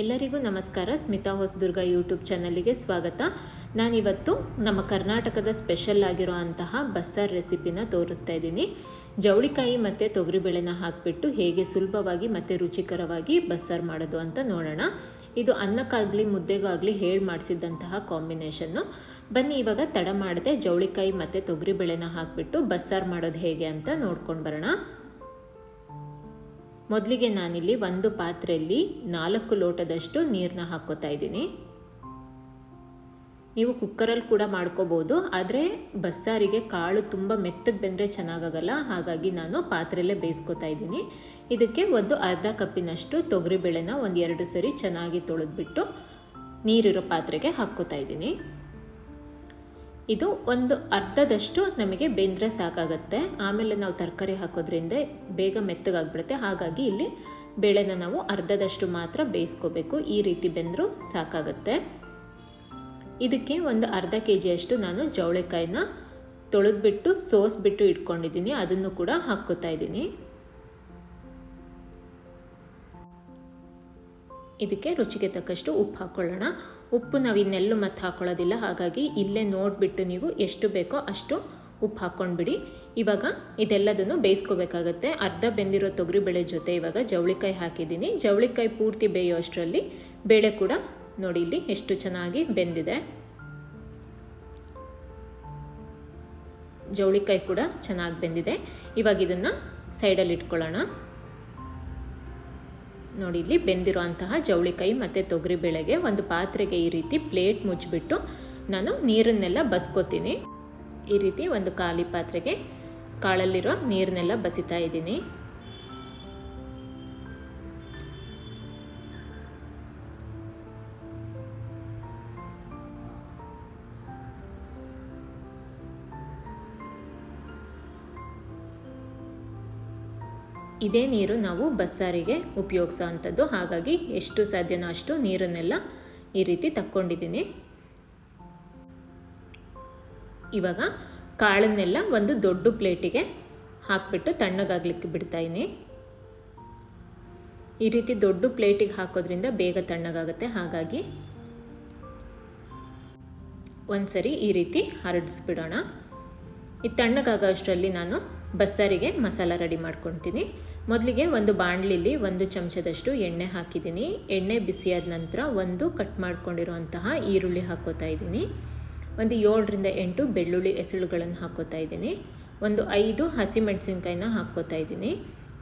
ಎಲ್ಲರಿಗೂ ನಮಸ್ಕಾರ. ಸ್ಮಿತಾ ಹೊಸದುರ್ಗ ಯೂಟ್ಯೂಬ್ ಚಾನಲಿಗೆ ಸ್ವಾಗತ. ನಾನಿವತ್ತು ನಮ್ಮ ಕರ್ನಾಟಕದ ಸ್ಪೆಷಲ್ ಆಗಿರೋ ಅಂತಹ ಬಸ್ಸಾರ್ ರೆಸಿಪಿನ ತೋರಿಸ್ತಾ ಇದ್ದೀನಿ. ಜವಳಿಕಾಯಿ ಮತ್ತು ತೊಗರಿಬೇಳೆನ ಹಾಕಿಬಿಟ್ಟು ಹೇಗೆ ಸುಲಭವಾಗಿ ಮತ್ತು ರುಚಿಕರವಾಗಿ ಬಸ್ಸಾರು ಮಾಡೋದು ಅಂತ ನೋಡೋಣ. ಇದು ಅನ್ನಕ್ಕಾಗಲಿ, ಮುದ್ದೆಗಾಗಲಿ ಹೇಳಿ ಮಾಡಿಸಿದ್ದಂತಹ ಕಾಂಬಿನೇಷನ್ನು ಬನ್ನಿ, ಇವಾಗ ತಡ ಮಾಡದೆ ಜವಳಿಕಾಯಿ ಮತ್ತು ತೊಗರಿಬೇಳೆನ ಹಾಕಿಬಿಟ್ಟು ಬಸ್ಸಾರು ಮಾಡೋದು ಹೇಗೆ ಅಂತ ನೋಡ್ಕೊಂಡು ಬರೋಣ. ಮೊದಲಿಗೆ ನಾನಿಲ್ಲಿ ಒಂದು ಪಾತ್ರೆಯಲ್ಲಿ ನಾಲ್ಕು ಲೋಟದಷ್ಟು ನೀರನ್ನ ಹಾಕ್ಕೋತಾ ಇದ್ದೀನಿ. ನೀವು ಕುಕ್ಕರಲ್ಲಿ ಕೂಡ ಮಾಡ್ಕೋಬೋದು, ಆದರೆ ಬಸ್ಸಾರಿಗೆ ಕಾಳು ತುಂಬ ಮೆತ್ತಗೆ ಬೆಂದರೆ ಚೆನ್ನಾಗಾಗಲ್ಲ, ಹಾಗಾಗಿ ನಾನು ಪಾತ್ರೆಯಲ್ಲೇ ಬೇಯಿಸ್ಕೊತಾ ಇದ್ದೀನಿ. ಇದಕ್ಕೆ ಒಂದು ಅರ್ಧ ಕಪ್ಪಿನಷ್ಟು ತೊಗರಿಬೇಳೆನ ಒಂದು ಎರಡು ಸರಿ ಚೆನ್ನಾಗಿ ತೊಳೆದ್ಬಿಟ್ಟು ನೀರಿರೋ ಪಾತ್ರೆಗೆ ಹಾಕ್ಕೋತಾ ಇದ್ದೀನಿ. ಇದು ಒಂದು ಅರ್ಧದಷ್ಟು ನಮಗೆ ಬೆಂದರೆ ಸಾಕಾಗತ್ತೆ. ಆಮೇಲೆ ನಾವು ತರಕಾರಿ ಹಾಕೋದ್ರಿಂದ ಬೇಗ ಮೆತ್ತಗಾಗ್ಬಿಡುತ್ತೆ. ಹಾಗಾಗಿ ಇಲ್ಲಿ ಬೇಳೆನ ನಾವು ಅರ್ಧದಷ್ಟು ಮಾತ್ರ ಬೇಯಿಸ್ಕೋಬೇಕು. ಈ ರೀತಿ ಬೆಂದರೂ ಸಾಕಾಗತ್ತೆ. ಇದಕ್ಕೆ ಒಂದು ಅರ್ಧ ಕೆ ಜಿಯಷ್ಟು ನಾನು ಜವಳಿಕಾಯಿನ ತೊಳೆದ್ಬಿಟ್ಟು, ಸೋಸ್ಬಿಟ್ಟು ಇಟ್ಕೊಂಡಿದ್ದೀನಿ. ಅದನ್ನು ಕೂಡ ಹಾಕ್ಕೋತಾ ಇದ್ದೀನಿ. ಇದಕ್ಕೆ ರುಚಿಗೆ ತಕ್ಕಷ್ಟು ಉಪ್ಪು ಹಾಕ್ಕೊಳ್ಳೋಣ ಉಪ್ಪು ನಾವು ಇನ್ನೆಲ್ಲೂ ಮತ್ತೆ ಹಾಕೊಳ್ಳೋದಿಲ್ಲ, ಹಾಗಾಗಿ ಇಲ್ಲೇ ನೋಡಿಬಿಟ್ಟು ನೀವು ಎಷ್ಟು ಬೇಕೋ ಅಷ್ಟು ಉಪ್ಪು ಹಾಕ್ಕೊಂಡ್ಬಿಡಿ ಇವಾಗ ಇದೆಲ್ಲದನ್ನು ಬೇಯಿಸ್ಕೋಬೇಕಾಗತ್ತೆ. ಅರ್ಧ ಬೆಂದಿರೋ ತೊಗರಿಬೇಳೆ ಜೊತೆ ಇವಾಗ ಜವಳಿಕಾಯಿ ಹಾಕಿದ್ದೀನಿ. ಜವಳಿಕಾಯಿ ಪೂರ್ತಿ ಬೇಯೋ ಅಷ್ಟರಲ್ಲಿ ಬೇಳೆ ಕೂಡ ನೋಡಿ ಇಲ್ಲಿ ಎಷ್ಟು ಚೆನ್ನಾಗಿ ಬೆಂದಿದೆ. ಜವಳಿಕಾಯಿ ಕೂಡ ಚೆನ್ನಾಗಿ ಬೆಂದಿದೆ. ಇವಾಗ ಇದನ್ನು ಸೈಡಲ್ಲಿ ಇಟ್ಕೊಳ್ಳೋಣ. ನೋಡಿ, ಇಲ್ಲಿ ಬೆಂದಿರುವಂತಹ ಜವಳಿಕಾಯಿ ಮತ್ತು ತೊಗರಿಬೇಳೆಗೆ ಒಂದು ಪಾತ್ರೆಗೆ ಈ ರೀತಿ ಪ್ಲೇಟ್ ಮುಚ್ಚಿಬಿಟ್ಟು ನಾನು ನೀರನ್ನೆಲ್ಲ ಬಸ್ಕೋತೀನಿ. ಈ ರೀತಿ ಒಂದು ಖಾಲಿ ಪಾತ್ರೆಗೆ ಕಾಳಲ್ಲಿರೋ ನೀರನ್ನೆಲ್ಲ ಬಸಿತಾ ಇದ್ದೀನಿ. ಇದೇ ನೀರು ನಾವು ಬಸ್ಸಾರಿಗೆ ಉಪಯೋಗಿಸೋ ಅಂಥದ್ದು ಹಾಗಾಗಿ ಎಷ್ಟು ಸಾಧ್ಯನೋ ಅಷ್ಟು ನೀರನ್ನೆಲ್ಲ ಈ ರೀತಿ ತಕ್ಕೊಂಡಿದ್ದೀನಿ. ಇವಾಗ ಕಾಳನ್ನೆಲ್ಲ ಒಂದು ದೊಡ್ಡ ಪ್ಲೇಟಿಗೆ ಹಾಕಿಬಿಟ್ಟು ತಣ್ಣಗಾಗ್ಲಿಕ್ಕೆ ಬಿಡ್ತಾಯಿನಿ ಈ ರೀತಿ ದೊಡ್ಡ ಪ್ಲೇಟಿಗೆ ಹಾಕೋದ್ರಿಂದ ಬೇಗ ತಣ್ಣಗಾಗುತ್ತೆ. ಹಾಗಾಗಿ ಒಂದ್ಸರಿ ಈ ರೀತಿ ಹರಡಿಸ್ಬಿಡೋಣ. ಇದು ತಣ್ಣಗಾಗೋ ಅಷ್ಟರಲ್ಲಿ ನಾನು ಬಸ್ಸಾರಿಗೆ ಮಸಾಲ ರೆಡಿ ಮಾಡ್ಕೊತೀನಿ ಮೊದಲಿಗೆ ಒಂದು ಬಾಣಲಿಲಿ ಒಂದು ಚಮಚದಷ್ಟು ಎಣ್ಣೆ ಹಾಕಿದ್ದೀನಿ. ಎಣ್ಣೆ ಬಿಸಿಯಾದ ನಂತರ ಒಂದು ಕಟ್ ಮಾಡ್ಕೊಂಡಿರುವಂತಹ ಈರುಳ್ಳಿ ಹಾಕೋತಾ ಇದ್ದೀನಿ. ಒಂದು ಏಳರಿಂದ ಎಂಟು ಬೆಳ್ಳುಳ್ಳಿ ಎಸಳುಗಳನ್ನು ಹಾಕೋತಾ ಇದ್ದೀನಿ. ಒಂದು ಐದು ಹಸಿಮೆಣಸಿನ್ಕಾಯಿನ ಹಾಕ್ಕೋತಾ ಇದ್ದೀನಿ.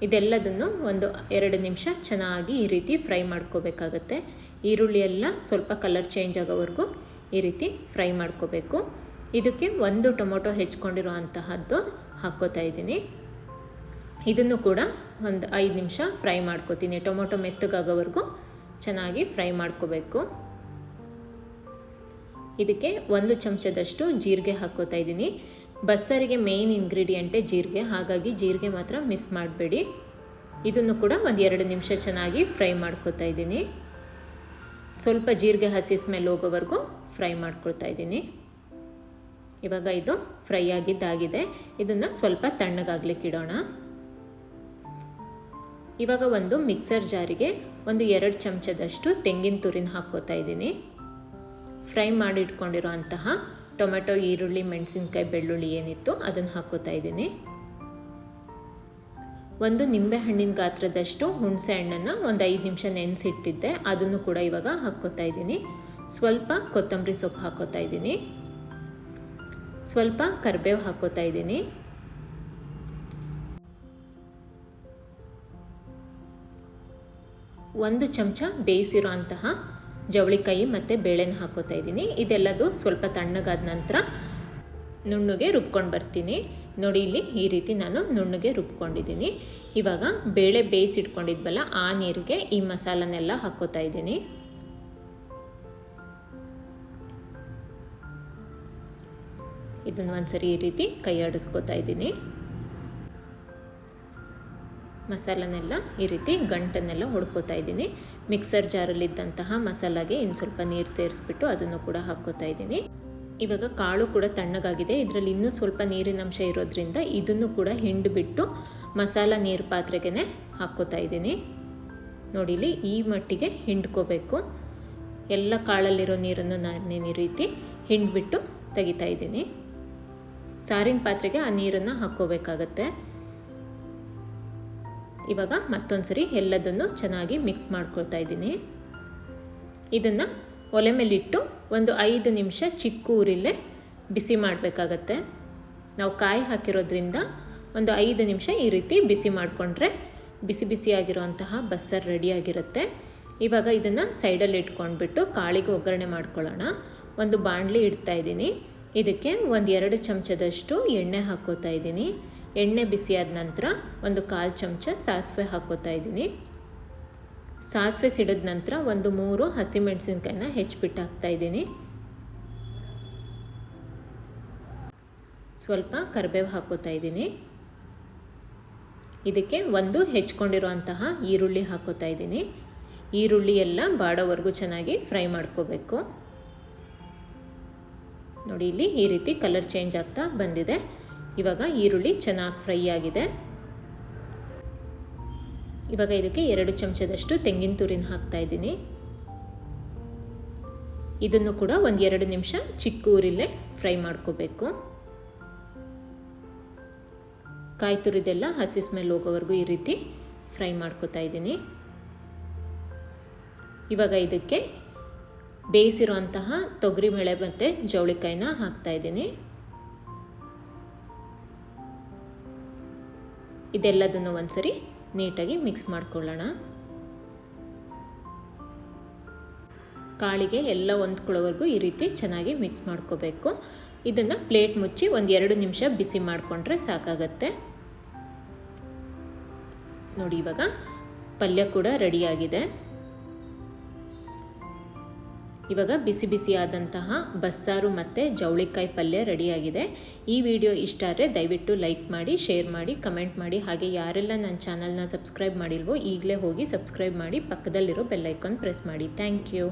ಇದೆಲ್ಲದನ್ನು ಒಂದು ಎರಡು ನಿಮಿಷ ಚೆನ್ನಾಗಿ ಈ ರೀತಿ ಫ್ರೈ ಮಾಡ್ಕೋಬೇಕಾಗತ್ತೆ. ಈರುಳ್ಳಿ ಎಲ್ಲ ಸ್ವಲ್ಪ ಕಲರ್ ಚೇಂಜ್ ಆಗೋವರೆಗೂ ಈ ರೀತಿ ಫ್ರೈ ಮಾಡ್ಕೋಬೇಕು. ಇದಕ್ಕೆ ಒಂದು ಟೊಮೊಟೊ ಹೆಚ್ಕೊಂಡಿರೋ ಅಂತಹದ್ದು ಹಾಕ್ಕೋತಾ ಇದ್ದೀನಿ. ಇದನ್ನು ಕೂಡ ಒಂದು ಐದು ನಿಮಿಷ ಫ್ರೈ ಮಾಡ್ಕೋತೀನಿ. ಟೊಮೊಟೊ ಮೆತ್ತಗಾಗೋವರೆಗೂ ಚೆನ್ನಾಗಿ ಫ್ರೈ ಮಾಡ್ಕೋಬೇಕು. ಇದಕ್ಕೆ ಒಂದು ಚಮಚದಷ್ಟು ಜೀರಿಗೆ ಹಾಕ್ಕೋತಾ ಇದ್ದೀನಿ. ಬಸ್ಸರಿಗೆ ಮೇಯ್ನ್ ಇಂಗ್ರೀಡಿಯೆಂಟೇ ಜೀರಿಗೆ. ಹಾಗಾಗಿ ಜೀರಿಗೆ ಮಾತ್ರ ಮಿಸ್ ಮಾಡಬೇಡಿ. ಇದನ್ನು ಕೂಡ ಒಂದು ಎರಡು ನಿಮಿಷ ಚೆನ್ನಾಗಿ ಫ್ರೈ ಮಾಡ್ಕೋತಾ ಇದ್ದೀನಿ. ಸ್ವಲ್ಪ ಜೀರಿಗೆ ಹಸಿ ಸ್ಮೆಲ್ ಹೋಗೋವರೆಗೂ ಫ್ರೈ ಮಾಡ್ಕೊಳ್ತಾ ಇದ್ದೀನಿ. ಇವಾಗ ಇದು ಫ್ರೈ ಆಗಿದ್ದಾಗಿದೆ. ಇದನ್ನು ಸ್ವಲ್ಪ ತಣ್ಣಗಾಗ್ಲಿಕ್ಕೆ ಇಡೋಣ. ಇವಾಗ ಒಂದು ಮಿಕ್ಸರ್ ಜಾರಿಗೆ ಒಂದು ಎರಡು ಚಮಚದಷ್ಟು ತೆಂಗಿನ ತುರಿನ ಹಾಕ್ಕೋತಾ ಇದ್ದೀನಿ. ಫ್ರೈ ಮಾಡಿ ಇಟ್ಕೊಂಡಿರೋ ಅಂತಹ ಟೊಮೆಟೊ, ಈರುಳ್ಳಿ, ಮೆಣಸಿನ್ಕಾಯಿ, ಬೆಳ್ಳುಳ್ಳಿ ಏನಿತ್ತು ಅದನ್ನು ಹಾಕ್ಕೋತಾ ಇದ್ದೀನಿ. ಒಂದು ನಿಂಬೆ ಹಣ್ಣಿನ ಗಾತ್ರದಷ್ಟು ಹುಣಸೆ ಹಣ್ಣನ್ನು ಒಂದು ಐದು ನಿಮಿಷ ನೆನೆಸಿಟ್ಟಿದ್ದೆ. ಅದನ್ನು ಕೂಡ ಇವಾಗ ಹಾಕ್ಕೋತಾ ಇದ್ದೀನಿ. ಸ್ವಲ್ಪ ಕೊತ್ತಂಬರಿ ಸೊಪ್ಪು ಹಾಕ್ಕೋತಾ ಇದ್ದೀನಿ. ಸ್ವಲ್ಪ ಕರಿಬೇವು ಹಾಕ್ಕೋತಾ ಇದ್ದೀನಿ. ಒಂದು ಚಮಚ ಬೇಯಿಸಿರೋ ಅಂತಹ ಜವಳಿಕಾಯಿ ಮತ್ತು ಬೇಳೆನ ಹಾಕೋತಾ ಇದ್ದೀನಿ. ಇದೆಲ್ಲದು ಸ್ವಲ್ಪ ತಣ್ಣಗಾದ ನಂತರ ನುಣ್ಣಗೆ ರುಬ್ಕೊಂಡು ಬರ್ತೀನಿ. ನೋಡಿ, ಇಲ್ಲಿ ಈ ರೀತಿ ನಾನು ನುಣ್ಣಗೆ ರುಬ್ಕೊಂಡಿದ್ದೀನಿ. ಇವಾಗ ಬೇಳೆ ಬೇಯಿಸಿಟ್ಕೊಂಡಿದ್ವಲ್ಲ, ಆ ನೀರಿಗೆ ಈ ಮಸಾಲನೆಲ್ಲ ಹಾಕೋತಾ ಇದ್ದೀನಿ. ಇದನ್ನು ಒಂದ್ಸರಿ ಈ ರೀತಿ ಕೈ ಆಡಿಸ್ಕೋತಾ ಇದ್ದೀನಿ. ಮಸಾಲನೆಲ್ಲ ಈ ರೀತಿ ಗಂಟನ್ನೆಲ್ಲ ಹೊಡ್ಕೋತಾ ಇದ್ದೀನಿ. ಮಿಕ್ಸರ್ ಜಾರಲ್ಲಿದ್ದಂತಹ ಮಸಾಲಾಗೆ ಇನ್ನು ಸ್ವಲ್ಪ ನೀರು ಸೇರಿಸ್ಬಿಟ್ಟು ಅದನ್ನು ಕೂಡ ಹಾಕ್ಕೋತಾ ಇದ್ದೀನಿ. ಇವಾಗ ಕಾಳು ಕೂಡ ತಣ್ಣಗಾಗಿದೆ. ಇದರಲ್ಲಿ ಇನ್ನೂ ಸ್ವಲ್ಪ ನೀರಿನ ಅಂಶ ಇರೋದ್ರಿಂದ ಇದನ್ನು ಕೂಡ ಹಿಂಡಿಬಿಟ್ಟು ಮಸಾಲ ನೀರು ಪಾತ್ರೆಗೆ ಹಾಕ್ಕೋತಾ ಇದ್ದೀನಿ. ನೋಡಿಲಿ ಈ ಮಟ್ಟಿಗೆ ಹಿಂಡ್ಕೋಬೇಕು. ಎಲ್ಲ ಕಾಳಲ್ಲಿರೋ ನೀರನ್ನು ನಾನು ಈ ರೀತಿ ಹಿಂಡ್ಬಿಟ್ಟು ತೆಗಿತಾ ಇದ್ದೀನಿ. ಸಾರಿನ ಪಾತ್ರೆಗೆ ಆ ನೀರನ್ನು ಹಾಕ್ಕೋಬೇಕಾಗತ್ತೆ. ಇವಾಗ ಮತ್ತೊಂದು ಸರಿ ಎಲ್ಲದನ್ನು ಚೆನ್ನಾಗಿ ಮಿಕ್ಸ್ ಮಾಡ್ಕೊಳ್ತಾ ಇದ್ದೀನಿ. ಇದನ್ನು ಒಲೆ ಮೇಲಿಟ್ಟು ಒಂದು ಐದು ನಿಮಿಷ ಚಿಕ್ಕ ಊರಿಲ್ಲೇ ಬಿಸಿ ಮಾಡಬೇಕಾಗತ್ತೆ. ನಾವು ಕಾಯಿ ಹಾಕಿರೋದ್ರಿಂದ ಒಂದು ಐದು ನಿಮಿಷ ಈ ರೀತಿ ಬಿಸಿ ಮಾಡಿಕೊಂಡ್ರೆ ಬಿಸಿ ಬಿಸಿಯಾಗಿರುವಂತಹ ಬಸ್ಸರ್ ರೆಡಿಯಾಗಿರುತ್ತೆ ಇವಾಗ ಇದನ್ನು ಸೈಡಲ್ಲಿ ಇಟ್ಕೊಂಡ್ಬಿಟ್ಟು ಕಾಳಿಗೆ ಒಗ್ಗರಣೆ ಮಾಡ್ಕೊಳ್ಳೋಣ. ಒಂದು ಬಾಣಲಿ ಇಡ್ತಾ ಇದ್ದೀನಿ. ಇದಕ್ಕೆ ಒಂದು ಎರಡು ಚಮಚದಷ್ಟು ಎಣ್ಣೆ ಹಾಕೋತಾ ಇದ್ದೀನಿ. ಎಣ್ಣೆ ಬಿಸಿಯಾದ ನಂತರ ಒಂದು ಕಾಲು ಚಮಚ ಸಾಸಿವೆ ಹಾಕೋತಾ ಇದ್ದೀನಿ. ಸಾಸಿವೆ ಸಿಡಿದ ನಂತರ ಒಂದು ಮೂರು ಹಸಿಮೆಣಸಿನ್ಕಾಯಿನ ಹೆಚ್ಚಿಬಿಟ್ಟು ಹಾಕ್ತಾಯಿದ್ದೀನಿ ಸ್ವಲ್ಪ ಕರಿಬೇವು ಹಾಕೋತಾ ಇದ್ದೀನಿ. ಇದಕ್ಕೆ ಒಂದು ಹೆಚ್ಕೊಂಡಿರುವಂತಹ ಈರುಳ್ಳಿ ಹಾಕೋತಾ ಇದ್ದೀನಿ. ಈರುಳ್ಳಿ ಎಲ್ಲ ಬಾಡೋವರೆಗೂ ಚೆನ್ನಾಗಿ ಫ್ರೈ ಮಾಡ್ಕೋಬೇಕು. ನೋಡಿ, ಇಲ್ಲಿ ಈ ರೀತಿ ಕಲರ್ ಚೇಂಜ್ ಆಗ್ತಾ ಬಂದಿದೆ. ಇವಾಗ ಈರುಳ್ಳಿ ಚೆನ್ನಾಗಿ ಫ್ರೈ ಆಗಿದೆ. ಇವಾಗ ಇದಕ್ಕೆ ಎರಡು ಚಮಚದಷ್ಟು ತೆಂಗಿನ ತುರಿನ ಹಾಕ್ತಾ ಇದ್ದೀನಿ. ಇದನ್ನು ಕೂಡ ಒಂದು ಎರಡು ನಿಮಿಷ ಚಿಕ್ಕ ಊರಿಲ್ಲೇ ಫ್ರೈ ಮಾಡ್ಕೋಬೇಕು. ಕಾಯಿ ತುರಿದೆಲ್ಲ ಹಸಿ ಸ್ಮೆಲ್ ಹೋಗೋವರೆಗೂ ಈ ರೀತಿ ಫ್ರೈ ಮಾಡ್ಕೋತಾ ಇದ್ದೀನಿ. ಇವಾಗ ಇದಕ್ಕೆ ಬೇಯಿಸಿರುವಂತಹ ತೊಗರಿಬೇಳೆ ಮತ್ತು ಜವಳಿಕಾಯಿನ ಹಾಕ್ತಾ ಇದ್ದೀನಿ. ಇದೆಲ್ಲದನ್ನು ಒಂದ್ಸರಿ ನೀಟಾಗಿ ಮಿಕ್ಸ್ ಮಾಡ್ಕೊಳ್ಳೋಣ. ಕಾಳಿಗೆ ಎಲ್ಲ ಹೊಂದ್ಕೊಳ್ಳೋವರೆಗೂ ಈ ರೀತಿ ಚೆನ್ನಾಗಿ ಮಿಕ್ಸ್ ಮಾಡ್ಕೋಬೇಕು. ಇದನ್ನು ಪ್ಲೇಟ್ ಮುಚ್ಚಿ ಒಂದು ಎರಡು ನಿಮಿಷ ಬಿಸಿ ಮಾಡಿಕೊಂಡ್ರೆ ಸಾಕಾಗತ್ತೆ. ನೋಡಿ ಇವಾಗ ಪಲ್ಯ ಕೂಡ ರೆಡಿಯಾಗಿದೆ ಇವಾಗ ಬಿಸಿ ಬಿಸಿಯಾದಂತಹ ಬಸ್ಸಾರು ಮತ್ತು ಜವಳಿಕಾಯಿ ಪಲ್ಯ ರೆಡಿಯಾಗಿದೆ. ಈ ವಿಡಿಯೋ ಇಷ್ಟ ಆದರೆ ದಯವಿಟ್ಟು ಲೈಕ್ ಮಾಡಿ, ಶೇರ್ ಮಾಡಿ, ಕಮೆಂಟ್ ಮಾಡಿ. ಹಾಗೆ ಯಾರೆಲ್ಲ ನನ್ನ ಚಾನಲ್ನ ಸಬ್ಸ್ಕ್ರೈಬ್ ಮಾಡಿಲ್ವೋ ಈಗಲೇ ಹೋಗಿ ಸಬ್ಸ್ಕ್ರೈಬ್ ಮಾಡಿ, ಪಕ್ಕದಲ್ಲಿರೋ ಬೆಲ್ಲೈಕಾನ್ ಪ್ರೆಸ್ ಮಾಡಿ. Thank you.